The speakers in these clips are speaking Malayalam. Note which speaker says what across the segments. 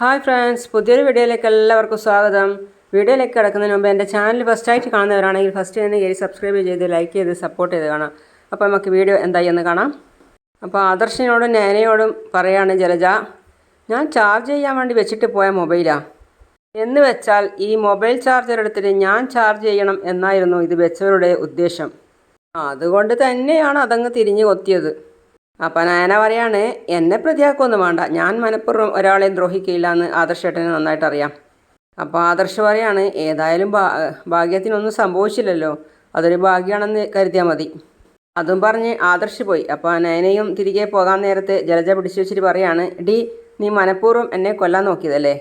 Speaker 1: ഹായ് ഫ്രണ്ട്സ് പുതിയൊരു വീഡിയോയിലേക്ക് എല്ലാവർക്കും സ്വാഗതം. വീഡിയോയിലേക്ക് കിടക്കുന്നതിന് മുമ്പ് എന്റെ ചാനൽ ഫസ്റ്റായിട്ട് കാണുന്നവരാണെങ്കിൽ ഫസ്റ്റ് തന്നെ കയറി സബ്സ്ക്രൈബ് ചെയ്ത് ലൈക്ക് ചെയ്ത് സപ്പോർട്ട് ചെയ്ത് കാണാം. അപ്പോൾ നമുക്ക് വീഡിയോ എന്തായി എന്ന് കാണാം. അപ്പോൾ ആദർശിനോടും നേനയോടും പറയാണ് ജലജ ഞാൻ ചാർജ് ചെയ്യാൻ വേണ്ടി വെച്ചിട്ട് പോയ മൊബൈലാണ് എന്ന് വെച്ചാൽ ഈ മൊബൈൽ ചാർജർ എടുത്തിട്ട് ഞാൻ ചാർജ് ചെയ്യണം എന്നായിരുന്നു ഇത് വെച്ചവരുടെ ഉദ്ദേശം. അതുകൊണ്ട് തന്നെയാണ് അതങ്ങ് തിരിഞ്ഞ് കൊത്തിയത്. അപ്പം നയന പറയാണ് എന്നെ പ്രതിയാക്കൊന്നും വേണ്ട. ഞാൻ മനഃപൂർവം ഒരാളെയും ദ്രോഹിക്കില്ല എന്ന് ആദർശേട്ടന് നന്നായിട്ട് അറിയാം. അപ്പോൾ ആദർശ് പറയാണ് ഏതായാലും ഭാ ഭാഗ്യത്തിനൊന്നും സംഭവിച്ചില്ലല്ലോ. അതൊരു ഭാഗ്യമാണെന്ന് കരുതിയാൽ മതി. അതും പറഞ്ഞ് ആദർശ് പോയി. അപ്പോൾ നയനയും തിരികെ പോകാൻ നേരത്ത് ജലജ പിടിച്ചു വെച്ചിട്ട് പറയാണ് ഡി നീ മനഃപൂർവം എന്നെ കൊല്ലാൻ നോക്കിയതല്ലേ?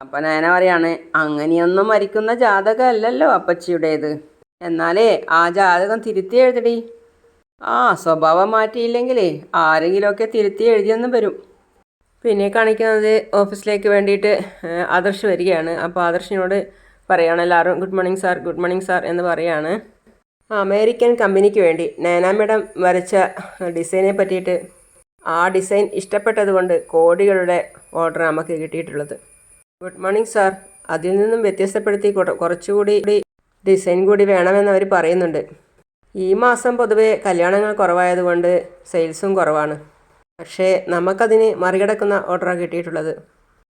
Speaker 1: അപ്പം നയന പറയാണ് അങ്ങനെയൊന്നും മരിക്കുന്ന ജാതകമല്ലല്ലോ അപ്പച്ചിയുടേത്. എന്നാലേ ആ ജാതകം തിരുത്തി എഴുതടി. ആ സ്വഭാവം മാറ്റിയില്ലെങ്കിലേ ആരെങ്കിലുമൊക്കെ തിരുത്തി എഴുതിയെന്നും വരും. പിന്നെ കാണിക്കുന്നത് ഓഫീസിലേക്ക് വേണ്ടിയിട്ട് ആദർശ് വരികയാണ്. അപ്പോൾ ആദർശിനോട് പറയുകയാണ് എല്ലാവരും good morning sir good morning sir എന്ന് പറയാണ്. അമേരിക്കൻ കമ്പനിക്ക് വേണ്ടി നയന മേഡം വരച്ച ഡിസൈനെ പറ്റിയിട്ട് ആ ഡിസൈൻ ഇഷ്ടപ്പെട്ടതുകൊണ്ട് കോടികളുടെ ഓർഡർ നമുക്ക് കിട്ടിയിട്ടുള്ളത്. ഗുഡ് മോർണിംഗ് സാർ അതിൽ നിന്നും വ്യത്യസ്തപ്പെടുത്തി കുറച്ചുകൂടി ഡിസൈൻ കൂടി വേണമെന്ന് അവർ പറയുന്നുണ്ട്. ഈ മാസം പൊതുവേ കല്യാണങ്ങൾ കുറവായതുകൊണ്ട് സെയിൽസും കുറവാണ്. പക്ഷേ നമുക്കതിന് മറികടക്കുന്ന ഓർഡറാണ് കിട്ടിയിട്ടുള്ളത്.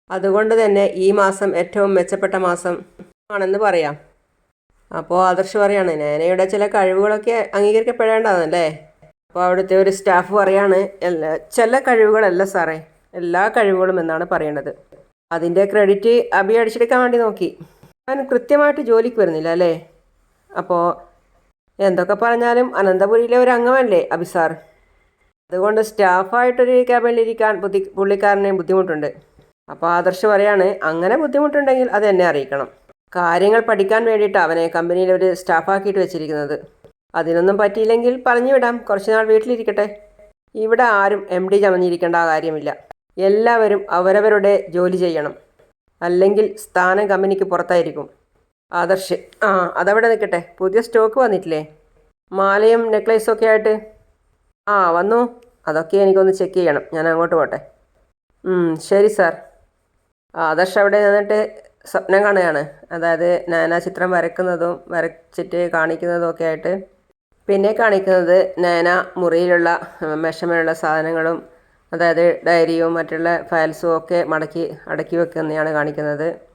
Speaker 1: അതുകൊണ്ട് തന്നെ ഈ മാസം ഏറ്റവും മെച്ചപ്പെട്ട മാസം ആണെന്ന് പറയാം. അപ്പോൾ ആദർശ് പറയാണ് നേനയുടെ ചില കഴിവുകളൊക്കെ അംഗീകരിക്കപ്പെടേണ്ടതല്ലേ അപ്പോൾ അവിടുത്തെ ഒരു സ്റ്റാഫ് പറയാണ് എല്ലാ ചില കഴിവുകളല്ല സാറേ എല്ലാ കഴിവുകളും എന്നാണ് പറയേണ്ടത് അതിന്റെ ക്രെഡിറ്റ് അബി അടിച്ചെടുക്കാൻ വേണ്ടി നോക്കി. അവൻ കൃത്യമായിട്ട് ജോലിക്ക് വരുന്നില്ല അല്ലേ? അപ്പോൾ എന്തൊക്കെ പറഞ്ഞാലും അനന്തപുരിയിലെ ഒരു അംഗമല്ലേ അബിസാർ അതുകൊണ്ട് സ്റ്റാഫായിട്ടൊരു ക്യാബിനിലിരിക്കാൻ ബുദ്ധി പുള്ളിക്കാരന് ബുദ്ധിമുട്ടുണ്ട്. അപ്പോൾ ആദർശ് പറയാണ് അങ്ങനെ ബുദ്ധിമുട്ടുണ്ടെങ്കിൽ അത് എന്നെ അറിയിക്കണം. കാര്യങ്ങൾ പഠിക്കാൻ വേണ്ടിയിട്ട് അവനെ കമ്പനിയിൽ ഒരു സ്റ്റാഫാക്കിയിട്ട് വെച്ചിരിക്കുന്നത്. അതിനൊന്നും പറ്റിയില്ലെങ്കിൽ പറഞ്ഞു വിടാം കുറച്ച് നാൾ വീട്ടിലിരിക്കട്ടെ. ഇവിടെ ആരും എം ഡി ചമഞ്ഞിരിക്കേണ്ട കാര്യമില്ല. എല്ലാവരും അവരവരുടെ ജോലി ചെയ്യണം. അല്ലെങ്കിൽ സ്ഥാനം കമ്പനിക്ക് പുറത്തായിരിക്കും. ആദർശ്. ആ അതവിടെ നിൽക്കട്ടെ. പുതിയ സ്റ്റോക്ക് വന്നിട്ടില്ലേ? മാലയും നെക്ലേസും ഒക്കെ ആയിട്ട്? ആ വന്നു. അതൊക്കെ എനിക്കൊന്ന് ചെക്ക് ചെയ്യണം. ഞാൻ അങ്ങോട്ട് പോട്ടെ. ശരി സാർ. ആദർശ് അവിടെ നിന്നിട്ട് സ്വപ്നം കാണുകയാണ്. അതായത് നയന ചിത്രം വരക്കുന്നതും വരച്ചിട്ട് കാണിക്കുന്നതും ഒക്കെ ആയിട്ട്. പിന്നെ കാണിക്കുന്നത് നയന മുറിയിലുള്ള ഉം, മേശമേലുള്ള സാധനങ്ങളും അതായത് ഡയറിയും മറ്റുള്ള ഫയൽസും ഒക്കെ മടക്കി അടക്കി വെക്കുന്നതാണ് കാണിക്കുന്നത്.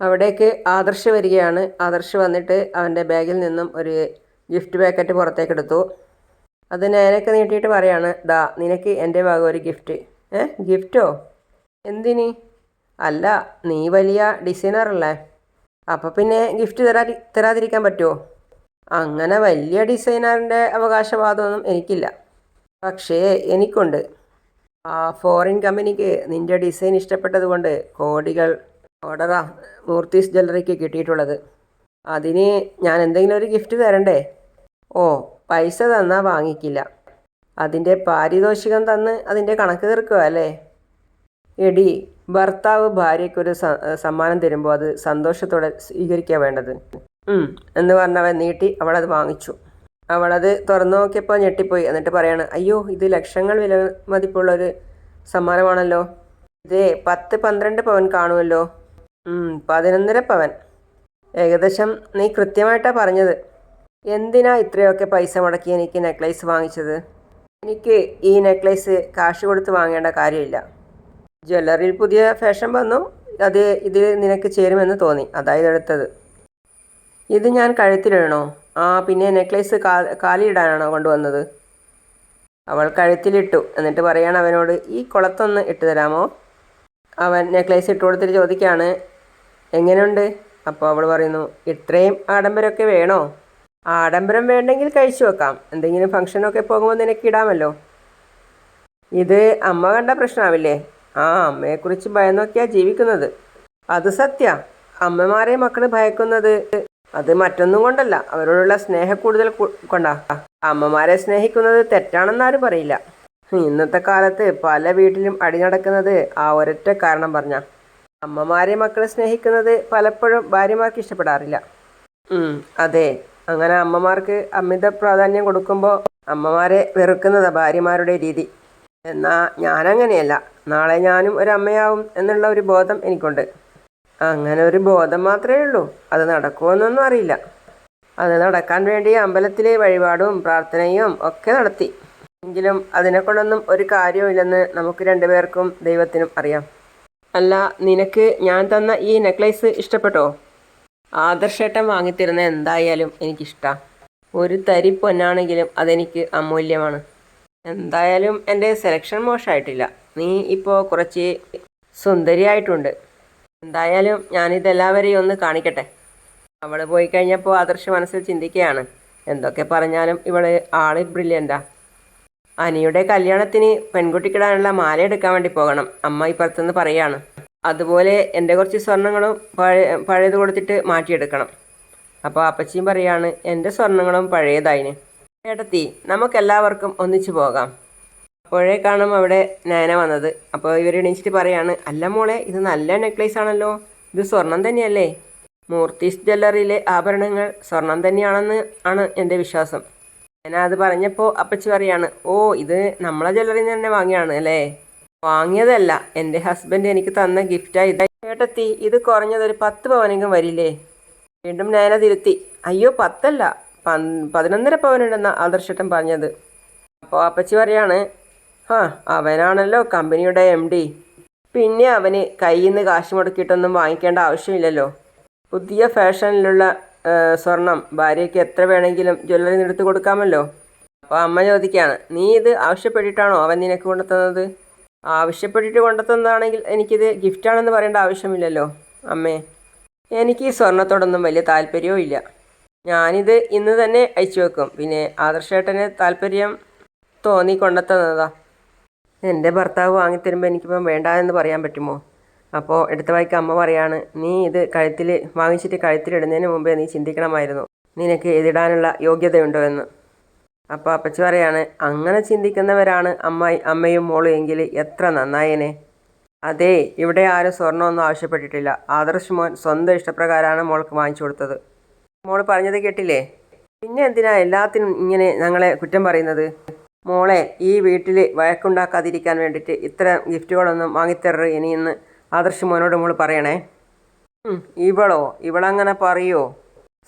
Speaker 1: അവിടേക്ക് ആദർശ് വരികയാണ്. ആദർശ് വന്നിട്ട് അവന്റെ ബാഗിൽ നിന്നും ഒരു ഗിഫ്റ്റ് പാക്കറ്റ് പുറത്തേക്ക് എടുത്തു. അത് നേരൊക്കെ നീട്ടിയിട്ട് പറയാണ് ദാ നിനക്ക് എന്റെ ഭാഗം ഒരു ഗിഫ്റ്റ്. ഏ? ഗിഫ്റ്റോ? എന്തിനി? അല്ല നീ വലിയ ഡിസൈനറല്ലേ അപ്പോൾ പിന്നെ ഗിഫ്റ്റ് തരാ തരാതിരിക്കാൻ പറ്റുമോ അങ്ങനെ വലിയ ഡിസൈനറിന്റെ അവകാശവാദമൊന്നും എനിക്കില്ല. പക്ഷേ എനിക്കുണ്ട്. ആ ഫോറിൻ കമ്പനിക്ക് നിന്റെ ഡിസൈൻ ഇഷ്ടപ്പെട്ടതുകൊണ്ട് കോടികൾ ഓർഡറാ. മൂർത്തീസ് ജ്വല്ലറിക്ക് കിട്ടിയിട്ടുള്ളത്. അതിന് ഞാൻ എന്തെങ്കിലും ഒരു ഗിഫ്റ്റ് തരണ്ടേ? ഓ പൈസ തന്നാൽ വാങ്ങിക്കില്ല. അതിന്റെ പാരിതോഷികം തന്ന് അതിന്റെ കണക്ക് തീർക്കുക അല്ലേ? എടി ഭർത്താവ് ഭാര്യയ്ക്കൊരു സമ്മാനം തരുമ്പോൾ അത് സന്തോഷത്തോടെ സ്വീകരിക്കുക വേണ്ടത്. എന്ന് പറഞ്ഞവൻ നീട്ടി അവളത് വാങ്ങിച്ചു. അവളത് തുറന്നു നോക്കിയപ്പോൾ ഞെട്ടിപ്പോയി. എന്നിട്ട് പറയാണ് അയ്യോ ഇത് ലക്ഷങ്ങൾ വില മതിപ്പുള്ളൊരു സമ്മാനമാണല്ലോ. ഇതേ പത്ത് പന്ത്രണ്ട് പവൻ കാണുമല്ലോ പതിനൊന്നര പവൻ. ഏകദേശം നീ കൃത്യമായിട്ടാണ് പറഞ്ഞത്. എന്തിനാ ഇത്രയൊക്കെ പൈസ മുടക്കി എനിക്ക് നെക്ലേസ് വാങ്ങിച്ചത്? എനിക്ക് ഈ നെക്ലേസ് കാശ് കൊടുത്ത് വാങ്ങേണ്ട കാര്യമില്ല. ജ്വല്ലറിയിൽ പുതിയ ഫാഷൻ വന്നു. അത് ഇതിൽ നിനക്ക് ചേരുമെന്ന് തോന്നി. അതായത് എടുത്തത് ഇത് ഞാൻ കഴുത്തിലിടണോ? ആ പിന്നെ നെക്ലേസ് കാ കാലിയിടാനാണോ കൊണ്ടുവന്നത്? അവൾ കഴുത്തിലിട്ടു. എന്നിട്ട് പറയാണ് അവനോട് ഈ കുളത്തൊന്ന് ഇട്ട് തരാമോ അവൻ നെക്ലേസ് ഇട്ട് കൊടുത്തിട്ട് ചോദിക്കുകയാണ് എങ്ങനെയുണ്ട്? അപ്പോൾ അവൾ പറയുന്നു ഇത്രയും ആഡംബരമൊക്കെ വേണോ? ആഡംബരം വേണ്ടെങ്കിൽ കഴിച്ചു വെക്കാം. എന്തെങ്കിലും ഫംഗ്ഷനൊക്കെ പോകുമ്പോൾ നിനക്ക് ഇടാമല്ലോ. ഇത് അമ്മ കണ്ട പ്രശ്നമാവില്ലേ ആ അമ്മയെക്കുറിച്ച് ഭയന്നൊക്കെയാണ് ജീവിക്കുന്നത്. അത് സത്യ. അമ്മമാരെ മക്കൾ ഭയക്കുന്നത് അത് മറ്റൊന്നും കൊണ്ടല്ല. അവരോടുള്ള സ്നേഹ കൂടുതൽ കൊണ്ടാ. അമ്മമാരെ സ്നേഹിക്കുന്നത് തെറ്റാണെന്ന് ആരും പറയില്ല. ഇന്നത്തെ കാലത്ത് പല വീട്ടിലും അടി നടക്കുന്നത് ആ ഒരൊറ്റ കാരണം പറഞ്ഞ. അമ്മമാരെ മക്കളെ സ്നേഹിക്കുന്നത് പലപ്പോഴും ഭാര്യമാർക്ക് ഇഷ്ടപ്പെടാറില്ല. അതെ. അങ്ങനെ അമ്മമാർക്ക് അമിത പ്രാധാന്യം കൊടുക്കുമ്പോൾ അമ്മമാരെ വെറുക്കുന്നതാ ഭാര്യമാരുടെ രീതി. എന്നാ ഞാനങ്ങനെയല്ല. നാളെ ഞാനും ഒരു അമ്മയാവും എന്നുള്ള ഒരു ബോധം എനിക്കുണ്ട്. അങ്ങനെ ഒരു ബോധം മാത്രമേ ഉള്ളൂ. അത് നടക്കുമെന്നൊന്നും അറിയില്ല. അത് നടക്കാൻ വേണ്ടി അമ്പലത്തിലെ വഴിപാടും പ്രാർത്ഥനയും ഒക്കെ നടത്തി. എങ്കിലും അതിനെക്കൊണ്ടൊന്നും ഒരു കാര്യവുമില്ലെന്ന് നമുക്ക് രണ്ടുപേർക്കും ദൈവത്തിനും അറിയാം. അല്ല നിനക്ക് ഞാൻ തന്ന ഈ നെക്ലേസ് ഇഷ്ടപ്പെട്ടോ? ആദർശേട്ടൻ വാങ്ങിത്തരുന്ന എന്തായാലും എനിക്കിഷ്ടമാണ് ഒരു തരി പൊന്നാണെങ്കിലും അതെനിക്ക് അമൂല്യമാണ്. എന്തായാലും എന്റെ സെലക്ഷൻ മോശമായിട്ടില്ല. നീ ഇപ്പോൾ കുറച്ച് സുന്ദരിയായിട്ടുണ്ട്. എന്തായാലും ഞാനിതെല്ലാവരെയും ഒന്ന് കാണിക്കട്ടെ. അവൾ പോയി കഴിഞ്ഞപ്പോൾ ആദർശ മനസ്സിൽ ചിന്തിക്കുകയാണ്. എന്തൊക്കെ പറഞ്ഞാലും ഇവൾ ആൾ ബ്രില്യന്റാ അനിയുടെ കല്യാണത്തിന് പെൺകുട്ടിക്കിടാനുള്ള മാല എടുക്കാൻ വേണ്ടി പോകണം. അമ്മ ഇപ്പുറത്തുനിന്ന് പറയാണ്. അതുപോലെ എന്റെ കുറച്ച് സ്വർണങ്ങളും പഴയ പഴയത് കൊടുത്തിട്ട് മാറ്റിയെടുക്കണം. അപ്പോൾ അപ്പച്ചിയും പറയാണ് എന്റെ സ്വർണങ്ങളും പഴയതായിന്. ഏട്ടത്തി നമുക്കെല്ലാവർക്കും ഒന്നിച്ചു പോകാം. അപ്പോഴേ കാണും അവിടെ നയന വന്നത്. അപ്പോൾ ഇവർ എണീച്ചിട്ട് പറയാണ് അല്ല മോളെ ഇത് നല്ല നെക്ലേസ് ആണല്ലോ. ഇത് സ്വർണം തന്നെയല്ലേ? മൂർത്തീസ് ജ്വല്ലറിയിലെ ആഭരണങ്ങൾ സ്വർണം തന്നെയാണെന്ന് ആണ് എന്റെ വിശ്വാസം. ഞാൻ അത് പറഞ്ഞപ്പോൾ അപ്പച്ചി പറയാണ് ഓ ഇത് നമ്മളെ ജ്വല്ലറിയിൽ നിന്ന് തന്നെ വാങ്ങിയാണ് അല്ലേ? വാങ്ങിയതല്ല എന്റെ ഹസ്ബൻഡ് എനിക്ക് തന്ന ഗിഫ്റ്റായി ചേട്ടത്തി ഇത്. കുറഞ്ഞതൊരു പത്ത് പവനെങ്കിലും വരില്ലേ? വീണ്ടും നയന തിരുത്തി അയ്യോ പത്തല്ല പതിനൊന്നര പവനുണ്ടെന്ന ആദർശട്ടൻ പറഞ്ഞത്. അപ്പോൾ അപ്പച്ചി പറയാണ് ആ അവനാണല്ലോ കമ്പനിയുടെ എം ഡി പിന്നെ അവന് കയ്യിൽ നിന്ന് കാശ് മുടക്കിയിട്ടൊന്നും വാങ്ങിക്കേണ്ട ആവശ്യമില്ലല്ലോ. പുതിയ ഫാഷനിലുള്ള സ്വർണം. ഭാര്യയ്ക്ക് എത്ര വേണമെങ്കിലും ജ്വല്ലറി നിർത്തി കൊടുക്കാമല്ലോ? അപ്പോൾ അമ്മ ചോദിക്കുകയാണ് നീ ഇത് ആവശ്യപ്പെട്ടിട്ടാണോ അവൻ നിനക്ക് കൊണ്ടുത്തന്നത്? ആവശ്യപ്പെട്ടിട്ട് കൊണ്ടുത്തന്നതാണെങ്കിൽ എനിക്കിത് ഗിഫ്റ്റാണെന്ന് പറയേണ്ട ആവശ്യമില്ലല്ലോ അമ്മേ. എനിക്ക് ഈ സ്വർണത്തോടൊന്നും വലിയ താല്പര്യവും ഇല്ല. ഞാനിത് ഇന്ന് തന്നെ അയച്ചു വെക്കും. പിന്നെ ആദർശേട്ടന് താല്പര്യം തോന്നി കൊണ്ടെത്തുന്നതാ. എന്റെ ഭർത്താവ് വാങ്ങിത്തരുമ്പോൾ എനിക്കിപ്പം വേണ്ട എന്ന് പറയാൻ പറ്റുമോ? അപ്പോൾ എടുത്ത വായിക്ക് അമ്മ പറയാണ് നീ ഇത് കഴുത്തിൽ വാങ്ങിച്ചിട്ട് കഴുത്തിലിടുന്നതിന് മുമ്പേ നീ ചിന്തിക്കണമായിരുന്നു. നിനക്ക് ഇതിടാനുള്ള യോഗ്യതയുണ്ടോ എന്ന്? അപ്പോൾ അപ്പച്ചി പറയാണ് അങ്ങനെ ചിന്തിക്കുന്നവരാണ് അമ്മ അമ്മയും മോളും എങ്കിൽ എത്ര നന്നായേനെ. അതെ ഇവിടെ ആരും സ്വർണമൊന്നും ആവശ്യപ്പെട്ടിട്ടില്ല. ആദർശ് മോൻ സ്വന്തം ഇഷ്ടപ്രകാരമാണ് മോൾക്ക് വാങ്ങിച്ചു കൊടുത്തത്. മോൾ പറഞ്ഞത് കേട്ടില്ലേ? പിന്നെ എന്തിനാ എല്ലാത്തിനും ഇങ്ങനെ ഞങ്ങളെ കുറ്റം പറയുന്നത്? മോളെ ഈ വീട്ടിൽ വഴക്കുണ്ടാക്കാതിരിക്കാൻ വേണ്ടിയിട്ട് ഇത്തരം ഗിഫ്റ്റുകളൊന്നും വാങ്ങിത്തരരുത് ഇനിയെന്ന് ആദർശ് മോനോട് മോൾ പറയണേ. ഇവളോ? ഇവളങ്ങനെ പറയോ?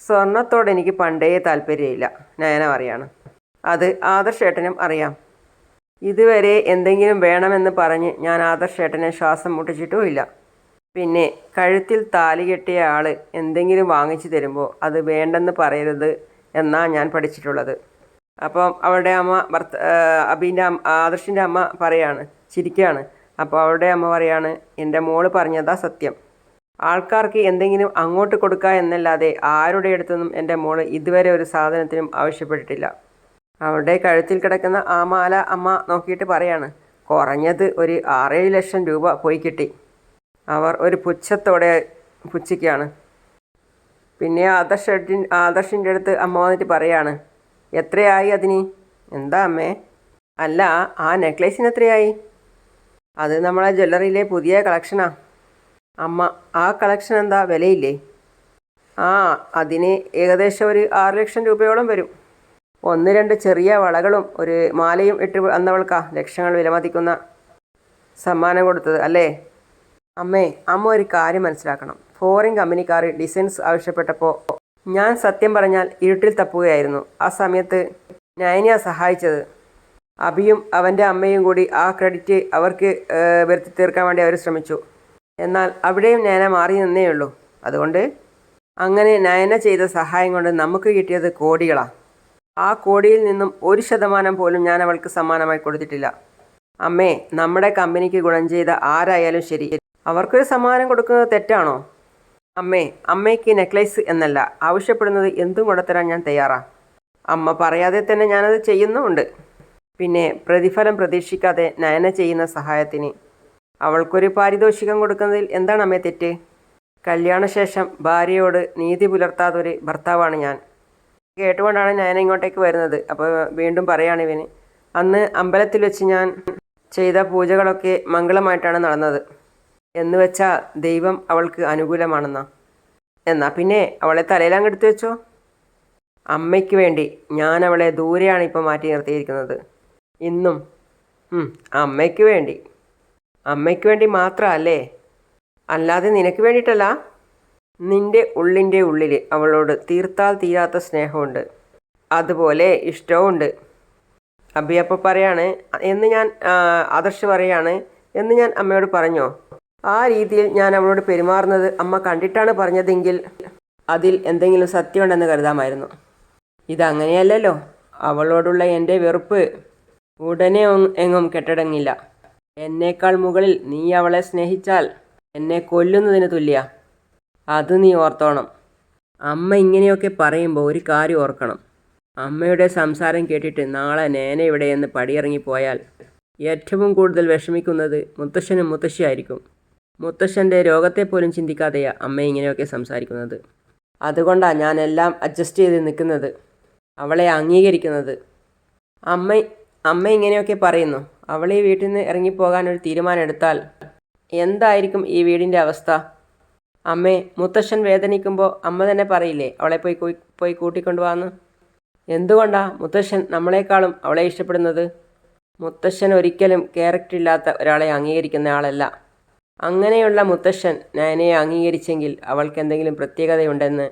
Speaker 1: സ്വർണത്തോട് എനിക്ക് പണ്ടേ താല്പര്യമില്ല നയന പറയാണ്. അത് ആദർശേട്ടനും അറിയാം. ഇതുവരെ എന്തെങ്കിലും വേണമെന്ന് പറഞ്ഞ് ഞാൻ ആദർശേട്ടനെ ശ്വാസം മുട്ടിച്ചിട്ടുമില്ല. പിന്നെ കഴുത്തിൽ താലി കെട്ടിയ ആൾ എന്തെങ്കിലും വാങ്ങിച്ചു തരുമ്പോൾ അത് വേണ്ടെന്ന് പറയരുത് എന്നാണ് ഞാൻ പഠിച്ചിട്ടുള്ളത്. അപ്പം അവളുടെ അമ്മ ഭർത്ത അബീന്റെ ആദർശിന്റെ അമ്മ പറയാണ് ചിരിക്കുകയാണ് അപ്പോൾ അവളുടെ അമ്മ പറയാണ് എന്റെ മോൾ പറഞ്ഞതാ സത്യം. ആൾക്കാർക്ക് എന്തെങ്കിലും അങ്ങോട്ട് കൊടുക്കുക എന്നല്ലാതെ ആരുടെ അടുത്തൊന്നും എന്റെ മോൾ ഇതുവരെ ഒരു സാധനത്തിനും ആവശ്യപ്പെട്ടിട്ടില്ല. അവളുടെ കഴുത്തിൽ കിടക്കുന്ന ആ മാല അമ്മ നോക്കിയിട്ട് പറയാണ് കുറഞ്ഞത് ഒരു ആറേഴ് ലക്ഷം രൂപ പോയി കിട്ടി. അവർ ഒരു പുച്ഛത്തോടെ പുച്ഛിക്കുകയാണ്. പിന്നെ ആദർശി ആദർശിന്റെ അടുത്ത് അമ്മ വന്നിട്ട് പറയാണ് എത്രയായി അതിന്? എന്താ അമ്മേ? അല്ല ആ നെക്ലേസിന് എത്രയായി? അത് നമ്മളെ ജ്വല്ലറിയിലെ പുതിയ കളക്ഷനാ. അമ്മ ആ കളക്ഷൻ എന്താ വിലയില്ലേ? ആ അതിന് ഏകദേശം ഒരു ആറ് ലക്ഷം രൂപയോളം വരും. ഒന്ന് രണ്ട് ചെറിയ വളകളും ഒരു മാലയും ഇട്ട് വന്നവൾക്കാ ലക്ഷങ്ങൾ വിലമതിക്കുന്ന സമ്മാനം കൊടുത്തത് അല്ലേ? അമ്മേ അമ്മ ഒരു കാര്യം മനസ്സിലാക്കണം. ഫോറിൻ കമ്പനിക്കാർ ഡിസൈൻസ് ആവശ്യപ്പെട്ടപ്പോൾ ഞാൻ സത്യം പറഞ്ഞാൽ ഇരുട്ടിൽ തപ്പുകയായിരുന്നു. ആ സമയത്ത് നയനിയ സഹായിച്ചത്. അബിയും അവന്റെ അമ്മയും കൂടി ആ ക്രെഡിറ്റ് അവർക്ക് വരുത്തി തീർക്കാൻ വേണ്ടി അവർ ശ്രമിച്ചു. എന്നാൽ അവിടെയും നയന മാറി നിന്നേ ഉള്ളൂ. അതുകൊണ്ട് അങ്ങനെ നയന ചെയ്ത സഹായം കൊണ്ട് നമുക്ക് കിട്ടിയത് കോടികളാണ് ആ കോടിയിൽ നിന്നും ഒരു ശതമാനം പോലും ഞാൻ അവൾക്ക് സമ്മാനമായി കൊടുത്തിട്ടില്ല. അമ്മേ നമ്മുടെ കമ്പനിക്ക് ഗുണം ചെയ്ത ആരായാലും ശരി. അവർക്കൊരു സമ്മാനം കൊടുക്കുന്നത് തെറ്റാണോ? അമ്മേ അമ്മയ്ക്ക് നെക്ലേസ് എന്നല്ല ആവശ്യപ്പെടുന്നത് എന്തും കൊണ്ടുത്തരാൻ ഞാൻ തയ്യാറാണ് അമ്മ പറയാതെ തന്നെ ഞാനത് ചെയ്യുന്നുമുണ്ട്. പിന്നെ പ്രതിഫലം പ്രതീക്ഷിക്കാതെ നയന ചെയ്യുന്ന സഹായത്തിന്. അവൾക്കൊരു പാരിതോഷികം കൊടുക്കുന്നതിൽ എന്താണ് അമ്മേ തെറ്റ്? കല്യാണശേഷം ഭാര്യയോട് നീതി പുലർത്താത്തൊരു ഭർത്താവാണ് ഞാൻ. കേട്ടുകൊണ്ടാണ് ഞാൻ ഇങ്ങോട്ടേക്ക് വരുന്നത്. അപ്പോൾ വീണ്ടും പറയാണ് ഇവന്. അന്ന് അമ്പലത്തിൽ വെച്ച് ഞാൻ ചെയ്ത പൂജകളൊക്കെ മംഗളമായിട്ടാണ് നടന്നത്. എന്ന് വെച്ചാൽ ദൈവം അവൾക്ക് അനുകൂലമാണെന്നാ. എന്നാ പിന്നെ അവളെ തലയിലങ്ങെടുത്ത് വെച്ചോ? അമ്മയ്ക്ക് വേണ്ടി ഞാൻ അവളെ ദൂരെയാണ് ഇപ്പോൾ മാറ്റി നിർത്തിയിരിക്കുന്നത്. ഇന്നും. അമ്മയ്ക്ക് വേണ്ടി. അമ്മയ്ക്ക് വേണ്ടി മാത്രമല്ലേ അല്ലാതെ നിനക്ക് വേണ്ടിയിട്ടല്ല. നിന്റെ ഉള്ളിന്റെ ഉള്ളിൽ അവളോട് തീർത്താൽ തീരാത്ത സ്നേഹമുണ്ട്. അതുപോലെ ഇഷ്ടവുമുണ്ട്. അബിയപ്പ പറയാണ് എന്ന് ഞാൻ ആദർശ് പറയാണ് എന്ന് ഞാൻ അമ്മയോട് പറഞ്ഞോ? ആ രീതിയിൽ ഞാൻ അവളോട് പെരുമാറുന്നത് അമ്മ കണ്ടിട്ടാണ് പറഞ്ഞതെങ്കിൽ അതിൽ എന്തെങ്കിലും സത്യമുണ്ടെന്ന് കരുതാമായിരുന്നു. ഇതങ്ങനെയല്ലല്ലോ. അവളോടുള്ള എന്റെ വെറുപ്പ് ഉടനെ എങ്ങും കെട്ടടങ്ങില്ല. എന്നേക്കാൾ മുകളിൽ നീ അവളെ സ്നേഹിച്ചാൽ എന്നെ കൊല്ലുന്നതിന് തുല്യ. അത് നീ ഓർത്തോണം. അമ്മ ഇങ്ങനെയൊക്കെ പറയുമ്പോൾ ഒരു കാര്യം ഓർക്കണം. അമ്മയുടെ സംസാരം കേട്ടിട്ട് നാളെ നേന ഇവിടെയെന്ന് പടിയിറങ്ങിപ്പോയാൽ ഏറ്റവും കൂടുതൽ വിഷമിക്കുന്നത് മുത്തശ്ശനും മുത്തശ്ശിയായിരിക്കും മുത്തശ്ശന്റെ രോഗത്തെപ്പോലും ചിന്തിക്കാതെയാ അമ്മ ഇങ്ങനെയൊക്കെ സംസാരിക്കുന്നത്. അതുകൊണ്ടാണ് ഞാനെല്ലാം അഡ്ജസ്റ്റ് ചെയ്ത് നിൽക്കുന്നത്. അവളെ അംഗീകരിക്കുന്നത്. അമ്മ അമ്മ ഇങ്ങനെയൊക്കെ പറയുന്നു. അവൾ ഈ വീട്ടിൽ നിന്ന് ഇറങ്ങിപ്പോകാൻ ഒരു തീരുമാനം എടുത്താൽ എന്തായിരിക്കും ഈ വീടിന്റെ അവസ്ഥ? അമ്മേ മുത്തശ്ശൻ വേദനിക്കുമ്പോൾ അമ്മ തന്നെ പറയില്ലേ അവളെ പോയി പോയി കൂട്ടിക്കൊണ്ടുപോകാന്ന് എന്തുകൊണ്ടാ മുത്തശ്ശൻ നമ്മളെക്കാളും അവളെ ഇഷ്ടപ്പെടുന്നത്? മുത്തശ്ശൻ ഒരിക്കലും ക്യാരക്ടർ ഇല്ലാത്ത ഒരാളെ അംഗീകരിക്കുന്ന ആളല്ല. അങ്ങനെയുള്ള മുത്തശ്ശൻ നയനയെ അംഗീകരിച്ചെങ്കിൽ അവൾക്ക് എന്തെങ്കിലും പ്രത്യേകതയുണ്ടെന്ന്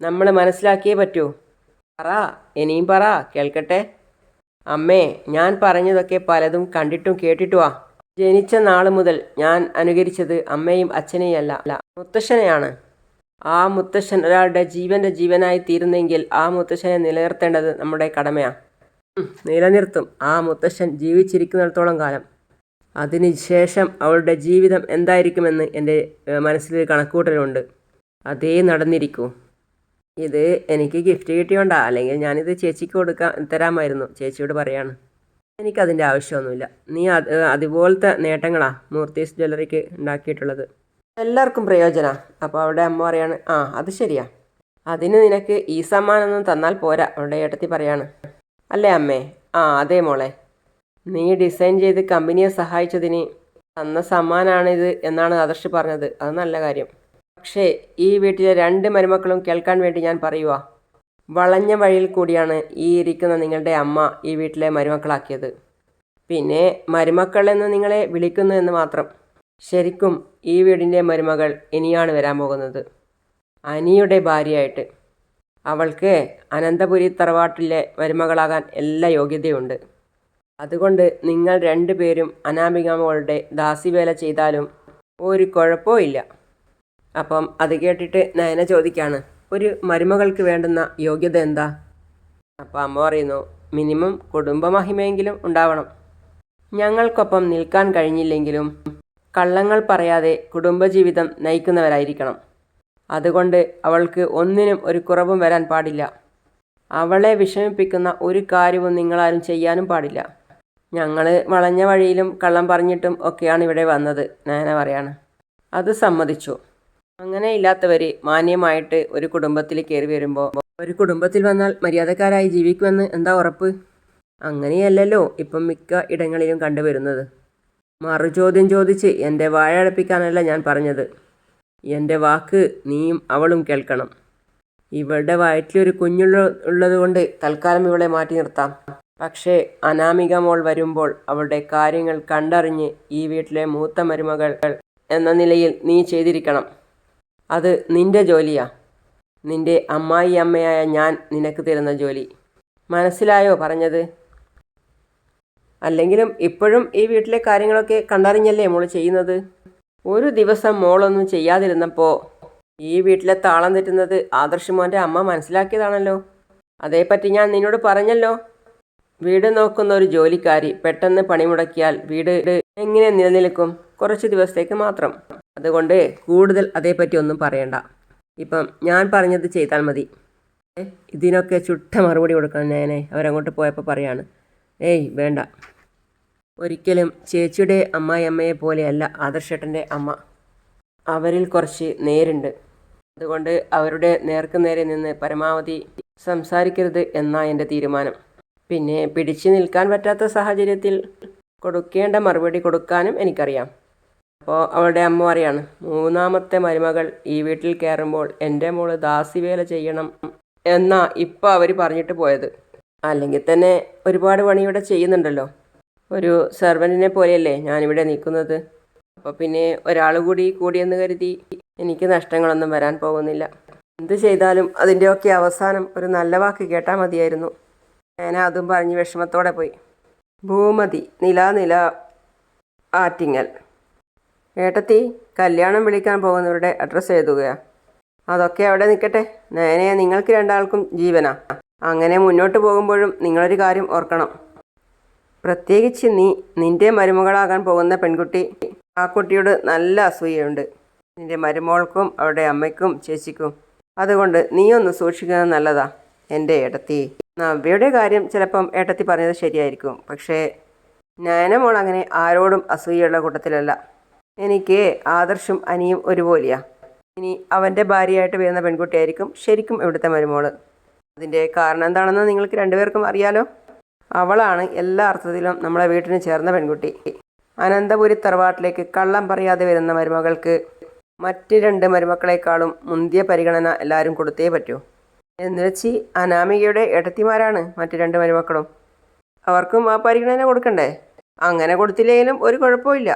Speaker 1: നമ്മൾ മനസ്സിലാക്കിയേ പറ്റൂ. പറ ഇനിയും പറ കേൾക്കട്ടെ? അമ്മേ ഞാൻ പറഞ്ഞതൊക്കെ പലതും കണ്ടിട്ടും കേട്ടിട്ടുവാ. ജനിച്ച നാൾ മുതൽ ഞാൻ അനുകരിച്ചത് അമ്മയും അച്ഛനെയല്ല അല്ല മുത്തശ്ശനെയാണ്. ആ മുത്തശ്ശൻ ഒരാളുടെ ജീവന്റെ ജീവനായി തീരുന്നെങ്കിൽ ആ മുത്തശ്ശനെ നിലനിർത്തേണ്ടത് നമ്മുടെ കടമയാണ് നിലനിർത്തും. ആ മുത്തശ്ശൻ ജീവിച്ചിരിക്കുന്നിടത്തോളം കാലം. അതിനുശേഷം അവളുടെ ജീവിതം എന്തായിരിക്കുമെന്ന് എന്റെ മനസ്സിൽ കണക്കുകൂട്ടലുണ്ട്. അതേ നടന്നിരിക്കൂ. ഇത് എനിക്ക് ഗിഫ്റ്റ് കിട്ടിയോണ്ടാ? അല്ലെങ്കിൽ ഞാനിത് ചേച്ചിക്ക് കൊടുക്കാൻ തരാമായിരുന്നു. ചേച്ചിയോട് പറയാണ്. എനിക്കതിന്റെ ആവശ്യമൊന്നുമില്ല. നീ അത് അതുപോലത്തെ നേട്ടങ്ങളാ മൂർത്തീസ് ജ്വല്ലറിക്ക് ഉണ്ടാക്കിയിട്ടുള്ളത്. എല്ലാവർക്കും പ്രയോജന. അപ്പോൾ അവിടെ അമ്മ പറയാണ് ആ അത് ശരിയാ. അതിന് നിനക്ക് ഈ സമ്മാനമൊന്നും തന്നാൽ പോരാ അവിടെ ഏട്ടത്തി പറയാണ്. അല്ലേ അമ്മേ? ആ അതെ മോളെ. നീ ഡിസൈൻ ചെയ്ത് കമ്പനിയെ സഹായിച്ചതിന് തന്ന സമ്മാനാണിത് എന്നാണ് ആദർശ് പറഞ്ഞത്. അത് നല്ല കാര്യം. പക്ഷേ ഈ വീട്ടിലെ രണ്ട് മരുമക്കളും കേൾക്കാൻ വേണ്ടി ഞാൻ പറയുക വളഞ്ഞ വഴിയിൽ കൂടിയാണ് ഈ ഇരിക്കുന്ന നിങ്ങളുടെ അമ്മ ഈ വീട്ടിലെ മരുമക്കളാക്കിയത്. പിന്നെ മരുമക്കൾ എന്ന് നിങ്ങളെ വിളിക്കുന്നു എന്ന് മാത്രം. ശരിക്കും ഈ വീടിന്റെ മരുമകൾ ഇനിയാണ് വരാൻ പോകുന്നത്. അനിയുടെ ഭാര്യയായിട്ട്. അവൾക്ക് അനന്തപുരി തറവാട്ടിലെ മരുമകളാകാൻ എല്ലാ യോഗ്യതയുണ്ട്. അതുകൊണ്ട് നിങ്ങൾ രണ്ടുപേരും അനാമികമോളുടെ ദാസിവേല ചെയ്താലും ഒരു കുഴപ്പവും അപ്പം അത് കേട്ടിട്ട് നയന ചോദിക്കാണ് ഒരു മരുമകൾക്ക് വേണ്ടുന്ന യോഗ്യത എന്താ? അപ്പം അമ്മ പറയുന്നു മിനിമം കുടുംബമഹിമയെങ്കിലും ഉണ്ടാവണം. ഞങ്ങൾക്കൊപ്പം നിൽക്കാൻ കഴിഞ്ഞില്ലെങ്കിലും കള്ളങ്ങൾ പറയാതെ കുടുംബജീവിതം നയിക്കുന്നവരായിരിക്കണം. അതുകൊണ്ട് അവൾക്ക് ഒന്നിനും ഒരു കുറവും വരാൻ പാടില്ല. അവളെ വിഷമിപ്പിക്കുന്ന ഒരു കാര്യവും നിങ്ങളാരും ചെയ്യാനും പാടില്ല. ഞങ്ങൾ വളഞ്ഞ വഴിയിലും കള്ളം പറഞ്ഞിട്ടും ഒക്കെയാണ് ഇവിടെ വന്നത് നയന പറയാണ്. അത് സമ്മതിച്ചു. അങ്ങനെ ഇല്ലാത്തവർ മാന്യമായിട്ട് ഒരു കുടുംബത്തിൽ കയറി വരുമ്പോൾ ഒരു കുടുംബത്തിൽ വന്നാൽ മര്യാദക്കാരായി ജീവിക്കുമെന്ന് എന്താ ഉറപ്പ്? അങ്ങനെയല്ലല്ലോ ഇപ്പം മിക്ക ഇടങ്ങളിലും കണ്ടുവരുന്നത്. മറുചോദ്യം ചോദിച്ച് എന്റെ വായ അടപ്പിക്കാനല്ല ഞാൻ പറഞ്ഞത്. എന്റെ വാക്ക് നീയും അവളും കേൾക്കണം. ഇവളുടെ വയറ്റിലൊരു കുഞ്ഞുള്ള ഉള്ളതുകൊണ്ട് തൽക്കാലം ഇവളെ മാറ്റി നിർത്താം. പക്ഷേ അനാമിക മോൾ വരുമ്പോൾ അവളുടെ കാര്യങ്ങൾ കണ്ടറിഞ്ഞ് ഈ വീട്ടിലെ മൂത്ത മരുമകൾ എന്ന നിലയിൽ നീ ചെയ്തിരിക്കണം. അത് നിന്റെ ജോലിയാ. നിന്റെ അമ്മായി അമ്മയായ ഞാൻ നിനക്ക് തരുന്ന ജോലി. മനസ്സിലായോ പറഞ്ഞത്? അല്ലെങ്കിലും ഇപ്പോഴും ഈ വീട്ടിലെ കാര്യങ്ങളൊക്കെ കണ്ടറിഞ്ഞല്ലേ മോൾ ചെയ്യുന്നത്? ഒരു ദിവസം മോളൊന്നും ചെയ്യാതിരുന്നപ്പോൾ ഈ വീട്ടിലെ താളം തെറ്റുന്നത് ആദർശമോന്റെ അമ്മ മനസ്സിലാക്കിയതാണല്ലോ. അതേപ്പറ്റി ഞാൻ നിന്നോട് പറഞ്ഞല്ലോ. വീട് നോക്കുന്ന ഒരു ജോലിക്കാരി പെട്ടെന്ന് പണിമുടക്കിയാൽ വീട് എങ്ങനെ നിലനിൽക്കും? കുറച്ച് ദിവസത്തേക്ക് മാത്രം. അതുകൊണ്ട് കൂടുതൽ അതേപ്പറ്റി ഒന്നും പറയണ്ട. ഇപ്പം ഞാൻ പറഞ്ഞത് ചെയ്താൽ മതി. ഇതിനൊക്കെ ചുട്ട മറുപടി കൊടുക്കണം ഞാനേ. അവരങ്ങോട്ട് പോയപ്പോൾ പറയാണ്. ഏയ് വേണ്ട. ഒരിക്കലും ചേച്ചിയുടെ അമ്മായിയമ്മയെ പോലെയല്ല ആദർശേട്ടന്റെ അമ്മ. അവരിൽ കുറച്ച് നേരുണ്ട്. അതുകൊണ്ട് അവരുടെ നേർക്ക് നേരെ നിന്ന് പരമാവധി സംസാരിക്കരുത് എന്നാ എന്റെ തീരുമാനം. പിന്നെ പിടിച്ചു നിൽക്കാൻ പറ്റാത്ത സാഹചര്യത്തിൽ കൊടുക്കേണ്ട മറുപടി കൊടുക്കാനും എനിക്കറിയാം. അപ്പോൾ അവളുടെ അമ്മ പറയാണ് മൂന്നാമത്തെ മരുമകൾ ഈ വീട്ടിൽ കയറുമ്പോൾ എന്റെ മോൾ ദാസിവേല ചെയ്യണം എന്നാ ഇപ്പം അവർ പറഞ്ഞിട്ട് പോയത്. അല്ലെങ്കിൽ തന്നെ ഒരുപാട് പണി ഇവിടെ ചെയ്യുന്നുണ്ടല്ലോ. ഒരു സെർവന്റിനെ പോലെയല്ലേ ഞാനിവിടെ നിൽക്കുന്നത്. അപ്പോൾ പിന്നെ ഒരാൾ കൂടി കൂടിയെന്ന് കരുതി എനിക്ക് നഷ്ടങ്ങളൊന്നും വരാൻ പോകുന്നില്ല. എന്ത് ചെയ്താലും അതിന്റെയൊക്കെ അവസാനം ഒരു നല്ല വാക്ക് കേട്ടാൽ മതിയായിരുന്നു. ഞാൻ അതും പറഞ്ഞ് വിഷമത്തോടെ പോയി. ഭൂമതി നില നില ആറ്റിങ്ങൽ. ഏട്ടത്തി കല്യാണം വിളിക്കാൻ പോകുന്നവരുടെ അഡ്രസ്സ് എഴുതുകയാ. അതൊക്കെ അവിടെ നിൽക്കട്ടെ. നേനെ നിങ്ങൾക്ക് രണ്ടാൾക്കും ജീവനാ. അങ്ങനെ മുന്നോട്ട് പോകുമ്പോഴും നിങ്ങളൊരു കാര്യം ഓർക്കണം. പ്രത്യേകിച്ച് നീ നിന്റെ മരുമകളാകാൻ പോകുന്ന പെൺകുട്ടി ആ കുട്ടിയോട് നല്ല അസൂയയുണ്ട്. നിന്റെ മരുമോൾക്കും അവരുടെ അമ്മയ്ക്കും ചേച്ചിക്കും. അതുകൊണ്ട് നീ ഒന്ന് സൂക്ഷിക്കുന്നത് നല്ലതാ എന്റെ ഏട്ടത്തി. നവ്യയുടെ കാര്യം ചിലപ്പം ഏട്ടത്തി പറഞ്ഞത് ശരിയായിരിക്കും. പക്ഷേ നയനമോൾ അങ്ങനെ ആരോടും അസൂയുള്ള കൂട്ടത്തിലല്ല. എനിക്ക് ആദർശും അനിയും ഒരുപോലെയാണ് ഇനി അവന്റെ ഭാര്യയായിട്ട് വരുന്ന പെൺകുട്ടിയായിരിക്കും ശരിക്കും ഇവിടുത്തെ മരുമോൾ. അതിന്റെ കാരണം എന്താണെന്ന് നിങ്ങൾക്ക് രണ്ടുപേർക്കും അറിയാലോ? അവളാണ് എല്ലാ അർത്ഥത്തിലും നമ്മളെ വീട്ടിന് ചേർന്ന പെൺകുട്ടി. അനന്തപുരി തറവാട്ടിലേക്ക് കള്ളം പറയാതെ വരുന്ന മരുമകൾക്ക് മറ്റ് രണ്ട് മരുമക്കളെക്കാളും മുന്തിയ പരിഗണന എല്ലാവരും കൊടുത്തേ പറ്റൂ. എന്ന് വെച്ച് അനാമികയുടെ ഇടത്തിമാരാണ് മറ്റ് രണ്ട് മരുമക്കളും. അവർക്കും ആ പരിഗണന കൊടുക്കണ്ടേ? അങ്ങനെ കൊടുത്തില്ലെങ്കിലും ഒരു കുഴപ്പമില്ല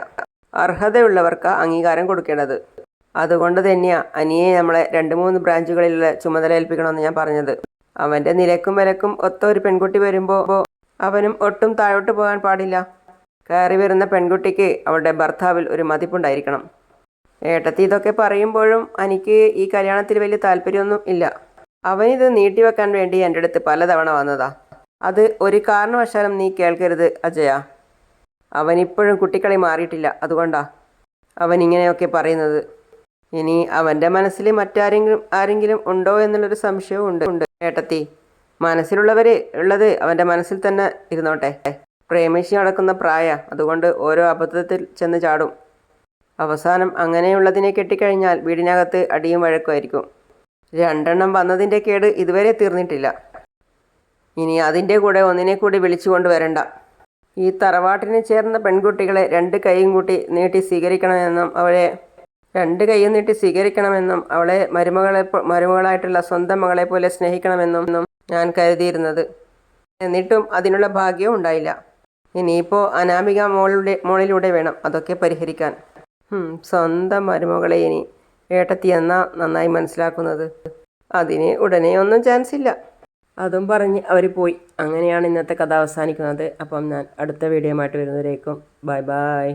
Speaker 1: അർഹതയുള്ളവർക്ക് അംഗീകാരം കൊടുക്കേണ്ടത്. അതുകൊണ്ട് തന്നെയാ അനിയെ നമ്മളെ രണ്ട് മൂന്ന് ബ്രാഞ്ചുകളിലുള്ള ചുമതല ഏൽപ്പിക്കണമെന്ന് ഞാൻ പറഞ്ഞത്. അവന്റെ നിലക്കും വിലക്കും ഒത്ത ഒരു പെൺകുട്ടി വരുമ്പോൾ അവനും ഒട്ടും താഴോട്ട് പോകാൻ പാടില്ല. കയറി വരുന്ന പെൺകുട്ടിക്ക് അവളുടെ ഭർത്താവിൽ ഒരു മതിപ്പുണ്ടായിരിക്കണം. ഏട്ടത്തി ഇതൊക്കെ പറയുമ്പോഴും എനിക്ക് ഈ കല്യാണത്തിൽ വലിയ താല്പര്യമൊന്നും ഇല്ല. അവനിത് നീട്ടിവെക്കാൻ വേണ്ടി എന്റെ അടുത്ത് പലതവണ വന്നതാ. അത് ഒരു കാരണവശാലും നീ കേൾക്കരുത് അജയ. അവനിപ്പോഴും കുട്ടിക്കളി മാറിയിട്ടില്ല. അതുകൊണ്ടാ അവൻ ഇങ്ങനെയൊക്കെ പറയുന്നത്. ഇനി അവന്റെ മനസ്സിൽ മറ്റാരെങ്കിലും ആരെങ്കിലും ഉണ്ടോ എന്നുള്ളൊരു സംശയവും ഉണ്ട്. ഉണ്ട്. ഏട്ടത്തി മനസ്സിലുള്ളവർ ഉള്ളത് അവന്റെ മനസ്സിൽ തന്നെ ഇരുന്നോട്ടെ. പ്രേമിച്ച് നടക്കുന്ന പ്രായ അതുകൊണ്ട് ഓരോ അബദ്ധത്തിൽ ചെന്ന് ചാടും. അവസാനം അങ്ങനെയുള്ളതിനെ കെട്ടിക്കഴിഞ്ഞാൽ വീടിനകത്ത് അടിയും വഴക്കുമായിരിക്കും രണ്ടെണ്ണം വന്നതിന്റെ കേട് ഇതുവരെ തീർന്നിട്ടില്ല. ഇനി അതിന്റെ കൂടെ ഒന്നിനെ കൂടി വിളിച്ചു കൊണ്ടുവരണ്ട ഈ തറവാട്ടിന് ചേർന്ന പെൺകുട്ടികളെ രണ്ട് കൈയും കൂട്ടി നീട്ടി സ്വീകരിക്കണമെന്നും അവളെ രണ്ട് കൈയും നീട്ടി സ്വീകരിക്കണമെന്നും അവളെ മരുമകളെ മരുമകളായിട്ടുള്ള സ്വന്തം മകളെ പോലെ സ്നേഹിക്കണമെന്നും ഞാൻ കരുതിയിരുന്നത്. എന്നിട്ടും അതിനുള്ള ഭാഗ്യവും ഉണ്ടായില്ല. ഇനിയിപ്പോൾ അനാമിക മോളുടെ മോളിലൂടെ വേണം അതൊക്കെ പരിഹരിക്കാൻ. സ്വന്തം മരുമകളെ ഇനി ഏട്ടത്തി എന്നാ നന്നായി മനസ്സിലാക്കുന്നത്? അതിന് ഉടനെ ഒന്നും ചാൻസ് ഇല്ല. അതും പറഞ്ഞ് അവർ പോയി. അങ്ങനെയാണ് ഇന്നത്തെ കഥ അവസാനിക്കുന്നത്. അപ്പം ഞാൻ അടുത്ത വീഡിയോ ആയിട്ട് വരുന്നവരേക്കും. Bye bye.